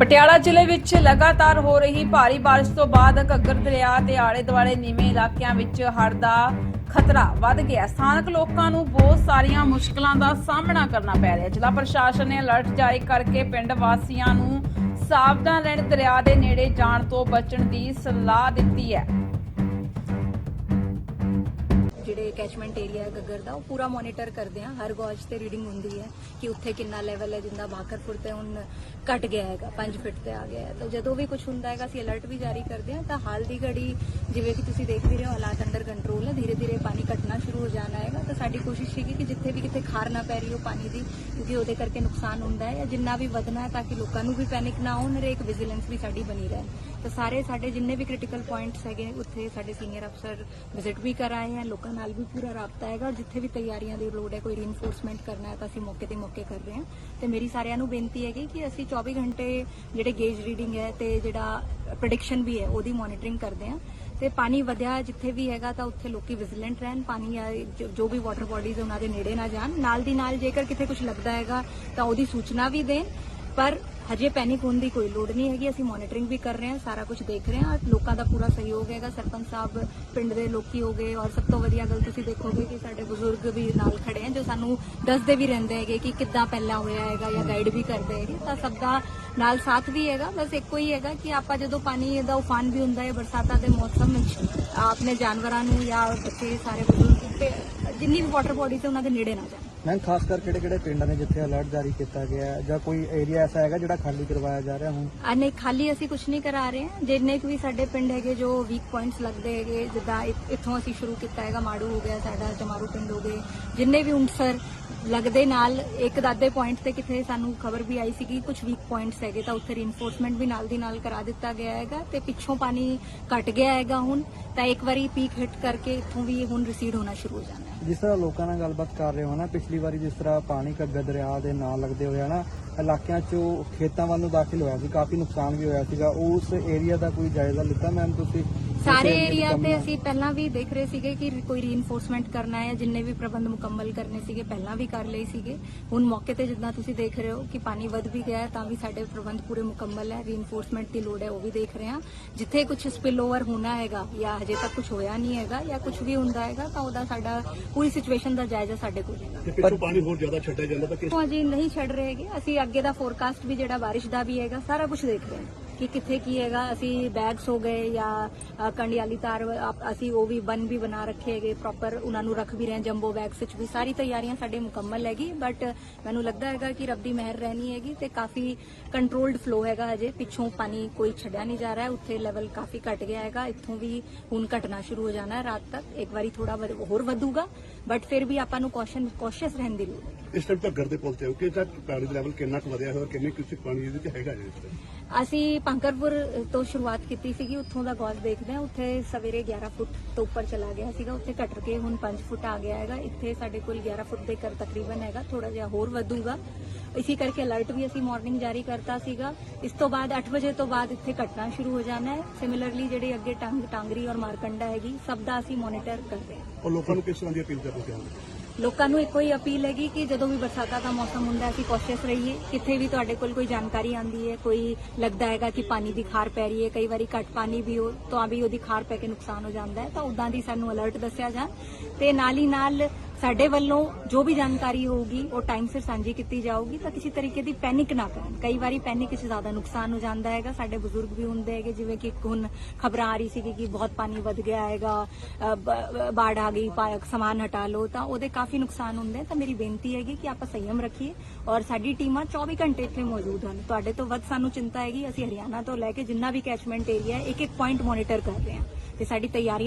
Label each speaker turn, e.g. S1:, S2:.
S1: ਪਟਿਆਲਾ ਜ਼ਿਲ੍ਹੇ ਵਿੱਚ ਲਗਾਤਾਰ ਹੋ ਰਹੀ ਭਾਰੀ ਬਾਰਿਸ਼ ਤੋਂ ਬਾਅਦ ਘੱਗਰ ਦਰਿਆ ਤੇ ਆਲੇ ਦੁਆਲੇ ਨੀਵੇਂ ਇਲਾਕਿਆਂ ਵਿੱਚ ਹੜ੍ਹ ਦਾ ਖਤਰਾ ਵੱਧ ਗਿਆ। ਸਥਾਨਕ ਲੋਕਾਂ ਨੂੰ ਬਹੁਤ ਸਾਰੀਆਂ ਮੁਸ਼ਕਲਾਂ ਦਾ ਸਾਹਮਣਾ ਕਰਨਾ ਪੈ ਰਿਹਾ। ਜ਼ਿਲ੍ਹਾ ਪ੍ਰਸ਼ਾਸਨ ਨੇ ਅਲਰਟ ਜਾਰੀ ਕਰਕੇ ਪਿੰਡ ਵਾਸੀਆਂ ਨੂੰ ਸਾਵਧਾਨ ਰਹਿਣ ਦਰਿਆ ਦੇ ਨੇੜੇ ਜਾਣ ਤੋਂ ਬਚਣ ਦੀ ਸਲਾਹ ਦਿੱਤੀ ਹੈ।
S2: ਜਿਹੜੇ ਕੈਚਮੈਂਟ ਏਰੀਆ ਹੈ ਗੱਗਰ ਦਾ, ਉਹ ਪੂਰਾ ਮੋਨੀਟਰ ਕਰਦੇ ਆ ਹਰ ਗੌਜ ਤੇ ਰੀਡਿੰਗ ਹੁੰਦੀ ਹੈ ਕਿ ਉੱਥੇ ਕਿੰਨਾ ਲੈਵਲ ਹੈ ਜਿੰਦਾ ਬਾਕਰਪੁਰ ਤੇ ਹੁਣ ਘਟ ਗਿਆ ਹੈਗਾ 5 ਫਿਟ ਤੇ ਆ ਗਿਆ ਹੈ। ਤਾਂ ਜਦੋਂ ਵੀ ਕੁਝ ਹੁੰਦਾ ਹੈਗਾ, ਅਸੀਂ ਅਲਰਟ ਵੀ ਜਾਰੀ ਕਰਦੇ ਆ ਤਾਂ ਹਾਲ ਦੀ ਘੜੀ, ਜਿਵੇਂ ਕਿ ਤੁਸੀਂ ਦੇਖ ਵੀ ਰਹੇ ਹੋ, ਹਾਲਾਤ ਅੰਡਰ ਕੰਟਰੋਲ ਹੈ ਧੀਰੇ ਧੀਰੇ ਪਾਣੀ ਘਟਣਾ ਸ਼ੁਰੂ ਹੋ ਜਾਣਾ ਹੈਗਾ। ਤਾਂ ਸਾਡੀ ਕੋਸ਼ਿਸ਼ ਸੀਗੀ ਕਿ ਜਿੱਥੇ ਵੀ ਕਿਤੇ ਖਾਰ ਨਾ ਪੈ ਰਹੀ ਹੋ ਪਾਣੀ ਦੀ, ਕਿਉਂਕਿ ਉਹਦੇ ਕਰਕੇ ਨੁਕਸਾਨ ਹੁੰਦਾ ਹੈ ਜਾਂ ਜਿੰਨਾ ਵੀ ਵਧਣਾ ਹੈ, ਤਾਂ ਕਿ ਲੋਕਾਂ ਨੂੰ ਵੀ ਪੈਨਿਕ ਨਾ ਹੋਣ ਔਰ ਵਿਜੀਲੈਂਸ ਵੀ ਸਾਡੀ ਬਣੀ ਰਹੇ ਤਾਂ ਸਾਰੇ ਸਾਡੇ ਜਿੰਨੇ ਵੀ ਕ੍ਰਿਟੀਕਲ ਪੁਆਇੰਟਸ ਹੈਗੇ, ਉੱਥੇ ਸਾਡੇ ਸੀਨੀਅਰ ਅਫਸਰ ਵਿਜ਼ਿਟ ਵੀ ਕਰ ਆਏ ਹਨ ਲੋਕਾਂ ਨਾਲ ਵੀ ਪੂਰਾ ਰਾਬਤਾ ਹੈਗਾ ਔਰ ਜਿੱਥੇ ਵੀ ਤਿਆਰੀਆਂ ਦੀ ਲੋੜ ਹੈ, ਕੋਈ ਰੀਇਨਫੋਰਸਮੈਂਟ ਕਰਨਾ ਹੈ ਤਾਂ ਅਸੀਂ ਮੌਕੇ ਤੇ ਮੌਕੇ ਕਰ ਰਹੇ ਹਾਂ। ਤੇ ਮੇਰੀ ਸਾਰਿਆਂ ਨੂੰ ਬੇਨਤੀ ਹੈਗੀ ਕਿ ਅਸੀਂ 24 ਘੰਟੇ ਜਿਹੜੇ ਗੇਜ ਰੀਡਿੰਗ ਹੈ ਤੇ ਜਿਹੜਾ ਪ੍ਰੈਡਿਕਸ਼ਨ ਵੀ ਹੈ, ਉਹਦੀ ਮੋਨੀਟਰਿੰਗ ਕਰਦੇ ਹਾਂ। ਤੇ ਪਾਣੀ ਵਧਿਆ ਜਿੱਥੇ ਵੀ ਹੈਗਾ ਤਾਂ ਉੱਥੇ ਲੋਕੀ ਵਿਜੀਲੈਂਟ ਰਹਿਣ, ਪਾਣੀ ਜੋ- ਵੀ ਵਾਟਰ ਬੋਡੀਜ਼ ਉਹਨਾਂ ਦੇ ਨੇੜੇ ਨਾ ਜਾਣ। ਨਾਲ ਦੀ ਨਾਲ ਜੇਕਰ ਕਿਤੇ ਕੁਝ ਲੱਗਦਾ ਹੈਗਾ ਤਾਂ ਉਹਦੀ ਸੂਚਨਾ ਵੀ ਦੇਣ। ਪਰ ਹਜੇ ਪੈਨਿਕ ਹੋਣ ਦੀ ਕੋਈ ਲੋੜ ਨਹੀਂ ਹੈਗੀ, ਅਸੀਂ ਮੋਨੀਟਰਿੰਗ ਵੀ ਕਰ ਰਹੇ ਹਾਂ, ਸਾਰਾ ਕੁਝ ਦੇਖ ਰਹੇ ਹਾਂ, ਲੋਕਾਂ ਦਾ ਪੂਰਾ ਸਹਿਯੋਗ ਹੈਗਾ, ਸਰਪੰਚ ਸਾਹਿਬ, ਪਿੰਡ ਦੇ ਲੋਕੀ ਹੋ ਗਏ ਔਰ ਸਭ ਤੋਂ ਵਧੀਆ ਗੱਲ ਤੁਸੀਂ ਦੇਖੋਗੇ ਕਿ ਸਾਡੇ ਬਜ਼ੁਰਗ ਵੀ ਨਾਲ ਖੜੇ ਹੈ ਜੋ ਸਾਨੂੰ ਦੱਸਦੇ ਵੀ ਰਹਿੰਦੇ ਹੈਗੇ ਕਿ ਕਿੱਦਾਂ ਪਹਿਲਾਂ ਹੋਇਆ ਹੈਗਾ ਜਾਂ ਗਾਈਡ ਵੀ ਕਰਦੇ ਹੈਗੇ, ਤਾਂ ਸਭ ਦਾ ਨਾਲ ਸਾਥ ਵੀ ਹੈਗਾ, ਬਸ ਇੱਕੋ ਹੀ ਹੈਗਾ ਕਿ ਆਪਾਂ ਜਦੋਂ ਪਾਣੀ ਦਾ ਉਫਾਨ ਵੀ ਹੁੰਦਾ ਹੈ, ਬਰਸਾਤਾਂ ਦੇ ਮੌਸਮ ਵਿੱਚ ਆਪਣੇ ਜਾਨਵਰਾਂ ਨੂੰ ਜਾਂ ਬੱਚੇ ਸਾਰੇ ਬਜ਼ੁਰਗ, ਜਿੰਨੀ ਵੀ ਵਾਟਰ ਬੋਡੀ ਹੈ, ਉਹਨਾਂ ਦੇ ਨੇੜੇ ਨਾ ਜਾਣ।
S3: ਮੈਂ ਖਾਸ ਕਰ ਕਿਹੜੇ ਕਿਹੜੇ ਪਿੰਡਾਂ ਨੇ ਜਿੱਥੇ ਅਲਰਟ ਜਾਰੀ ਕੀਤਾ ਗਿਆ ਹੈ ਜਾਂ ਕੋਈ ਏਰੀਆ ਐਸਾ ਹੈਗਾ ਜਿਹੜਾ ਖਾਲੀ ਕਰਵਾਇਆ ਜਾ ਰਿਹਾ ਹੁਣ?
S2: ਆ ਨਹੀਂ ਖਾਲੀ ਅਸੀਂ ਕੁਝ ਨਹੀਂ ਕਰਾ ਰਹੇ ਹਾਂ। ਜਿੰਨੇ ਕੁ ਵੀ ਸਾਡੇ ਪਿੰਡ ਹੈਗੇ ਜੋ ਵੀਕ ਪੁਆਇੰਟਸ ਲੱਗਦੇ ਹੈਗੇ ਜਿੱਦਾਂ ਇ- ਇੱਥੋਂ ਅਸੀਂ ਸ਼ੁਰੂ ਕੀਤਾ ਹੈਗਾ ਮਾੜੂ ਹੋ ਗਿਆ ਸਾਡਾ ਜਮਾਰੂ ਪਿੰਡ ਹੋ ਗਏ ਜਿੰਨੇ ਵੀ ਉਂਸਰ ਲੱਗਦੇ ਨਾਲ ਇੱਕ ਦਾਦੇ ਪੁਆਇੰਟ ਤੇ ਕਿਥੇ ਸਾਨੂੰ ਖਬਰ ਵੀ ਆਈ ਸੀਗੀ ਕੁਝ ਵੀਕ ਪੁਆਇੰਟਸ ਹੈਗੇ ਤਾਂ ਉੱਥੇ ਰੀਇਨਫੋਰਸਮੈਂਟ ਵੀ ਨਾਲ ਦੀ ਨਾਲ ਕਰਾ ਦਿੱਤਾ ਗਿਆ ਹੈਗਾ ਤੇ ਪਿੱਛੋਂ ਪਾਣੀ ਘਟ ਗਿਆ ਹੈਗਾ ਹੁਣ ਤਾਂ ਇੱਕ ਵਾਰੀ ਪੀਕ ਹਿੱਟ ਕਰਕੇ ਇੱਥੋਂ ਵੀ ਹੁਣ ਰਿਸੀਡ ਹੋਣਾ ਸ਼ੁਰੂ ਹੋ ਜਾਣਾ ਹੈ।
S3: ਜਿਸ ਤਰ੍ਹਾਂ ਲੋਕਾਂ ਨਾਲ ਗੱਲਬਾਤ ਕਰ ਰਹੇ ਹੋ ਨਾ ਪਿਛਲੀ ਪਿਛਲੀ ਵਾਰੀ ਜਿਸ ਤਰ੍ਹਾਂ ਪਾਣੀ ਘੱਗਰ ਦਰਿਆ ਦੇ ਨਾਲ ਲੱਗਦੇ ਹੋਏ ਹਨਾ ਇਲਾਕਿਆਂ ਚੋਂ ਖੇਤਾਂ ਵੱਲ ਨੂੰ ਦਾਖਲ ਹੋਇਆ ਸੀ, ਕਾਫੀ ਨੁਕਸਾਨ ਵੀ ਹੋਇਆ ਸੀਗਾ। ਉਸ ਏਰੀਆ ਦਾ ਕੋਈ ਜਾਇਜ਼ਾ ਲਿੱਤਾ? ਮੈਮ ਤੁਸੀਂ
S2: ਸਾਰੇ ਏਰੀਆ ਤੇ ਅਸੀਂ ਪਹਿਲਾਂ ਵੀ ਦੇਖ ਰਹੇ ਸੀਗੇ ਕਿ ਕੋਈ ਰੀਇਨਫੋਰਸਮੈਂਟ ਕਰਨਾ ਹੈ ਜਿੰਨੇ ਵੀ ਪ੍ਰਬੰਧ ਮੁਕੰਮਲ ਕਰਨੇ ਸੀਗੇ ਪਹਿਲਾਂ ਵੀ ਕਰ ਲਏ ਸੀਗੇ। ਹੁਣ ਮੌਕੇ ਤੇ ਜਿੱਦਾਂ ਤੁਸੀਂ ਦੇਖ ਰਹੇ ਹੋ ਕਿ ਪਾਣੀ ਵੱਧ ਵੀ ਗਿਆ ਹੈ ਤਾਂ ਵੀ ਸਾਡੇ ਪ੍ਰਬੰਧ ਪੂਰੇ ਮੁਕੰਮਲ ਹੈ। ਰੀਇਨਫੋਰਸਮੈਂਟ ਦੀ ਲੋੜ ਹੈ ਉਹ ਵੀ ਦੇਖ ਰਹੇ ਹਾਂ। ਜਿੱਥੇ ਕੁਝ ਸਪਿਲ ਓਵਰ ਹੋਣਾ ਹੈਗਾ ਜਾਂ ਹਜੇ ਤੱਕ ਕੁਝ ਹੋਇਆ ਨਹੀਂ ਹੈਗਾ ਜਾਂ ਕੁਝ ਵੀ ਹੁੰਦਾ ਹੈਗਾ ਤਾਂ ਉਹਦਾ ਸਾਡਾ ਪੂਰੀ ਸਿਚੁਏਸ਼ਨ ਦਾ ਜਾਇਜ਼ਾ ਸਾਡੇ ਕੋਲ ਹੈਗਾ।
S4: ਤੇ ਪਿੱਛੋਂ ਪਾਣੀ ਹੋਰ ਜ਼ਿਆਦਾ ਛੱਡਿਆ ਜਾਂਦਾ ਤਾਂ ਕਿਸ
S2: ਅਜੇ ਨਹੀਂ ਛੱਡ ਰਹੇ ਹੈਗੇ। ਅਸੀਂ ਅੱਗੇ ਦਾ ਫੋਰਕਾਸਟ ਵੀ ਜਿਹੜਾ ਬਾਰਿਸ਼ ਦਾ ਵੀ ਹੈਗਾ ਸਾਰਾ ਕੁਝ ਦੇਖ ਰਹੇ ਹਾਂ। ਕਿ ਕਿੱਥੇ ਕੀ ਹੈਗਾ ਅਸੀਂ ਬੈਗਸ ਹੋ ਗਏ ਜਾਂ ਅ, ਕੰਡਿਆਲੀ ਤਾਰ ਅਸੀਂ ਉਹ ਵੀ ਬਨ ਵੀ ਬਣਾ ਰੱਖੇ ਹੈਗੇ ਪ੍ਰੋਪਰ ਉਹਨਾਂ ਨੂੰ ਰੱਖ ਵੀ ਰਹੇ ਜੰਬੋ ਬੈਗਸ ਵਿੱਚ ਵੀ। ਸਾਰੀ ਤਿਆਰੀਆਂ ਸਾਡੇ ਮੁਕੰਮਲ ਹੈਗੀ ਬਟ ਮੈਨੂੰ ਲੱਗਦਾ ਹੈਗਾ ਕਿ ਰੱਬ ਦੀ ਮਿਹਰ ਰਹਿਣੀ ਹੈਗੀ ਤੇ ਕਾਫੀ ਕੰਟਰੋਲਡ ਫਲੋ ਹੈਗਾ ਹਜੇ। ਪਿੱਛੋਂ ਪਾਣੀ ਕੋਈ ਛੱਡਿਆ ਨਹੀਂ ਜਾ ਰਿਹਾ ਉੱਥੇ ਲੈਵਲ ਕਾਫੀ ਘਟ ਗਿਆ ਹੈਗਾ। ਇੱਥੋਂ ਵੀ ਹੁਣ ਘਟਣਾ ਸ਼ੁਰੂ ਹੋ ਜਾਣਾ ਹੈ ਰਾਤ ਤੱਕ ਇੱਕ ਵਾਰੀ ਥੋੜਾ ਹੋਰ ਵਧੂਗਾ ਬਟ ਫਿਰ ਵੀ ਆਪਾਂ ਨੂੰ ਕੌਸ਼ਨ ਕੌਸ਼ੀਅਸ ਰਹਿਣ ਦੀ ਲੋੜ ਹੈ।
S4: ਇਸ ਟਾਈਮ ਘੱਗਰ ਦੇ ਪੁਲ ਤੇ ਹੋ ਕਿ ਤਾਂ ਪਾਣੀ ਦਾ ਲੈਵਲ ਕਿੰਨਾ ਕੁ ਵਧਿਆ ਹੋਇਆ ਕਿੰਨੇ ਕੁ ਪਾਣੀ ਇਹਦੇ ਵਿੱਚ ਹੈਗਾ ਜੀ ਇਸ ਟਾਈਮ
S2: ਅਸੀਂ ਪੰਕਰਪੁਰ ਤੋਂ ਸ਼ੁਰੂਆਤ ਕੀਤੀ ਸੀਗੀ ਉੱਥੋਂ ਦਾ ਗੌਜ ਦੇਖਦੇ ਹਾਂ। ਉੱਥੇ ਸਵੇਰੇ 11 ਫੁੱਟ ਤੋਂ ਉੱਪਰ ਚਲਾ ਗਿਆ ਸੀਗਾ। ਉੱਥੇ ਘਟ ਕੇ ਹੁਣ 5 ਫੁੱਟ ਆ ਗਿਆ ਹੈਗਾ। ਇੱਥੇ ਸਾਡੇ ਕੋਲ 11 ਫੁੱਟ ਦੇ ਕਰ ਤਕਰੀਬਨ ਹੈਗਾ। ਥੋੜਾ ਜਿਹਾ ਹੋਰ ਵਧੂਗਾ। ਇਸੇ ਕਰਕੇ ਅਲਰਟ ਵੀ ਅਸੀਂ ਮਾਰਨਿੰਗ ਜਾਰੀ ਕਰਤਾ ਸੀਗਾ। ਇਸ ਤੋਂ ਬਾਅਦ 8 ਵਜੇ ਤੋਂ ਬਾਅਦ ਇੱਥੇ ਘਟਣਾ ਸ਼ੁਰੂ ਹੋ ਜਾਣਾ ਹੈ। ਸਿਮਿਲਰਲੀ ਜਿਹੜੇ ਅੱਗੇ ਟੰਗ ਟਾਂਗਰੀ ਔਰ ਮਾਰਕੰਡਾ ਹੈਗੀ ਸਭ ਦਾ ਅਸੀਂ ਮੋਨੀਟਰ ਕਰ ਰਹੇ ਹਾਂ।
S4: ਔਰ ਲੋਕਾਂ ਨੂੰ ਕਿਸ ਤਰ੍ਹਾਂ ਦੀ ਅਪੀਲ ਕਰਨੀ ਚਾਹੁੰਦੇ
S2: ਲੋਕਾਂ ਨੂੰ ਇੱਕੋ ਹੀ ਅਪੀਲ ਹੈਗੀ ਕਿ ਜਦੋਂ ਵੀ ਬਰਸਾਤਾਂ ਦਾ ਮੌਸਮ ਹੁੰਦਾ ਅਸੀਂ ਕੋਸ਼ਿਸ਼ ਰਹੀਏ। ਕਿੱਥੇ ਵੀ ਤੁਹਾਡੇ ਕੋਲ ਕੋਈ ਜਾਣਕਾਰੀ ਆਂਦੀ ਹੈ, ਕੋਈ ਲੱਗਦਾ ਹੈਗਾ ਕਿ ਪਾਣੀ ਦੀ ਖਾਰ ਪੈ ਰਹੀ ਹੈ, ਕਈ ਵਾਰੀ ਘੱਟ ਪਾਣੀ ਵੀ ਹੋ ਤਾਂ ਵੀ ਉਹਦੀ ਖਾਰ ਪੈ ਕੇ ਨੁਕਸਾਨ ਹੋ ਜਾਂਦਾ ਹੈ, ਤਾਂ ਉਦਾਂ ਦੀ ਸਾਨੂੰ ਅਲਰਟ ਦੱਸਿਆ ਜਾਣ। ਤੇ ਨਾਲ ਹੀ ਨਾਲ ਸਾਡੇ ਵੱਲੋਂ ਜੋ ਵੀ ਜਾਣਕਾਰੀ ਹੋਊਗੀ, ਉਹ ਟਾਈਮ ਸਿਰ ਸਾਂਝੀ ਕੀਤੀ ਜਾਊਗੀ, ਤਾਂ ਕਿਸੇ ਤਰੀਕੇ ਦੀ ਪੈਨਿਕ ਨਾ ਕਰਨ ਕਈ ਵਾਰੀ ਪੈਨਿਕ ਵਿੱਚ ਜ਼ਿਆਦਾ ਨੁਕਸਾਨ ਹੋ ਜਾਂਦਾ ਹੈਗਾ। ਸਾਡੇ ਬਜ਼ੁਰਗ ਵੀ ਹੁੰਦੇ ਹੈਗੇ, ਜਿਵੇਂ ਕਿ ਹੁਣ ਖਬਰਾਂ ਆ ਰਹੀ ਸੀਗੀ ਕਿ ਬਹੁਤ ਪਾਣੀ ਵੱਧ ਗਿਆ ਹੈਗਾ ਬਾੜ ਆ ਗਈ, ਪਾ- ਸਮਾਨ ਹਟਾ ਲਓ, ਤਾਂ ਉਹਦੇ ਕਾਫੀ ਨੁਕਸਾਨ ਹੁੰਦੇ ਤਾਂ ਮੇਰੀ ਬੇਨਤੀ ਹੈਗੀ ਕਿ ਆਪਾਂ ਸੰਯਮ ਰੱਖੀਏ ਔਰ ਸਾਡੀ ਟੀਮਾਂ 24 ਘੰਟੇ ਇੱਥੇ ਮੌਜੂਦ ਹਨ। ਤੁਹਾਡੇ ਤੋਂ ਵੱਧ ਸਾਨੂੰ ਚਿੰਤਾ ਹੈਗੀ, ਅਸੀਂ ਹਰਿਆਣਾ ਤੋਂ ਲੈ ਕੇ ਜਿੰਨਾ ਵੀ ਕੈਚਮੈਂਟ ਏਰੀਆ ਇੱਕ ਇੱਕ ਪੁਆਇੰਟ ਮੋਨੀਟਰ ਕਰ ਰਹੇ ਹਾਂ। ਤੇ ਸਾਡੀ ਤਿਆਰੀ